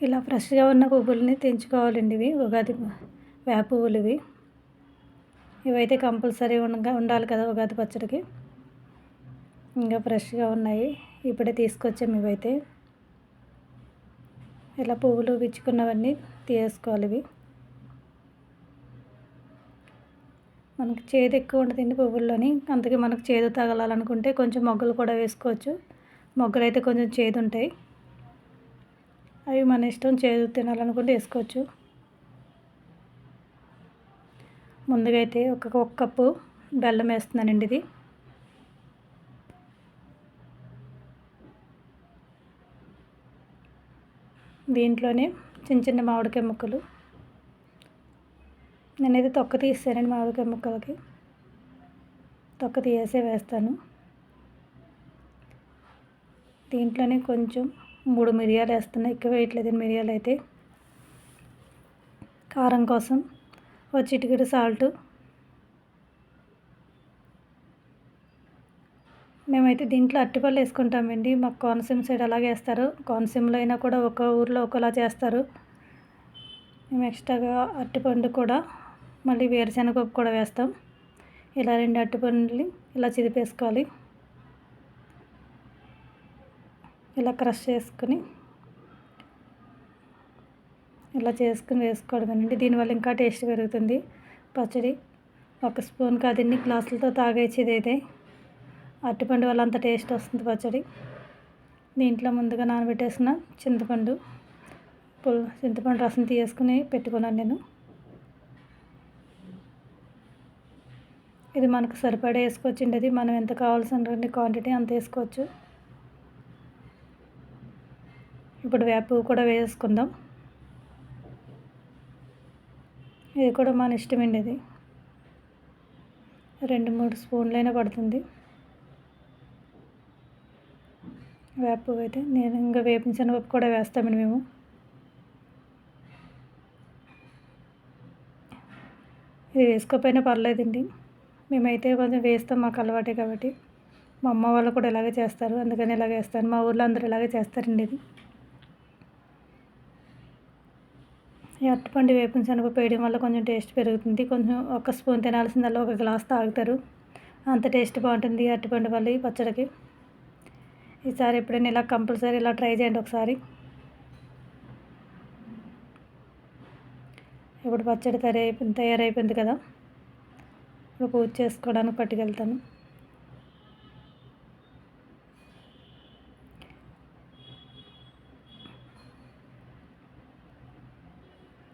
ఇలా ఫ్రెష్గా ఉన్న పువ్వుల్ని తెంచుకోవాలండి ఇవి ఉగాది వేప పువ్వులు ఇవి ఇవైతే కంపల్సరీ ఉండగా ఉండాలి కదా ఉగాది పచ్చడికి. ఇంకా ఫ్రెష్గా ఉన్నాయి ఇప్పుడే తీసుకొచ్చాము ఇవైతే. ఇలా పువ్వులు విచ్చుకున్నవన్నీ తీసుకోవాలి ఇవి. మనకి చేదు ఎక్కువ ఉంటుంది పువ్వుల్లోని అందుకే మనకు చేదు తగలాలనుకుంటే కొంచెం మొగ్గలు కూడా వేసుకోవచ్చు. మొగ్గలు అయితే కొంచెం చేదు ఉంటాయి అవి మన ఇష్టం చేదు తినాలనుకుంటే వేసుకోవచ్చు. ముందుగా అయితే ఒక ఒక కప్పు బెల్లం వేస్తున్నానండి ఇది. దీంట్లోనే చిన్న చిన్న మామిడికాయ ముక్కలు. నేనైతే తొక్క తీసానండి మామిడికాయ ముక్కలకి. తొక్క తీసేసే వేస్తాను. దీంట్లోనే కొంచెం మూడు మిరియాలు వేస్తున్నాయి ఎక్కువ వేయట్లేదు మిరియాలు అయితే. కారం కోసం ఒక చిటికెడు సాల్ట్. మేమైతే దీంట్లో అరటిపళ్ళు వేసుకుంటామండి. మాకు కోనసీమ సైడ్ అలాగే వేస్తారు. కోనసీమలో అయినా కూడా ఒక ఊర్లో ఒకలా చేస్తారు. మేము ఎక్స్ట్రాగా అరటిపండు కూడా మళ్ళీ వేరుశనగపప్పు కూడా వేస్తాం. ఇలా రెండు అరటిపండుని ఇలా చిదిపేసుకోవాలి. ఇలా క్రష్ చేసుకుని ఇలా చేసుకుని వేసుకోవడమేనండి. దీనివల్ల ఇంకా టేస్ట్ పెరుగుతుంది. పచ్చడి ఒక స్పూన్ కాదండి గ్లాసులతో తాగేసేది అయితే అరటిపండు వల్ల అంత టేస్ట్ వస్తుంది పచ్చడి. దీంట్లో ముందుగా నానబెట్టేసిన చింతపండు పుల్ చింతపండు రసం తీసుకుని పెట్టుకున్నాను నేను. ఇది మనకు సరిపడే వేసుకోవచ్చండి. అది మనం ఎంత కావాల్సిన క్వాంటిటీ అంత వేసుకోవచ్చు. ఇప్పుడు వేప కూడా వేసుకుందాం. ఇది కూడా మన ఇష్టమండి ఇది. రెండు మూడు స్పూన్లైనా పడుతుంది. వేపు అయితే నేను ఇంకా వేపిన శనగపప్పు కూడా వేస్తామండి మేము. ఇది వేసుకోకపోయినా పర్లేదండి. మేమైతే కొంచెం వేస్తాం మాకు అలవాటే కాబట్టి. మా అమ్మ వాళ్ళు కూడా ఇలాగే చేస్తారు. అందుకని ఇలాగే వేస్తాను. మా ఊర్లో అందరూ ఇలాగే చేస్తారండి ఇది ఈ అరటిపండు వేపిన శనగపప్పు వేయడం వల్ల కొంచెం టేస్ట్ పెరుగుతుంది. కొంచెం ఒక స్పూన్ తినాల్సిందల్లా ఒక గ్లాస్ తాగుతారు. అంత టేస్ట్ బాగుంటుంది అరటిపండు వల్ల ఈ పచ్చడికి. ఈసారి ఎప్పుడైనా ఇలా కంపల్సరీ ఇలా ట్రై చేయండి ఒకసారి. ఇప్పుడు పచ్చడి తయారైపోయింది తయారైపోయింది కదా. ఇప్పుడు పూజ చేసుకోవడానికి పట్టుకెళ్తాను.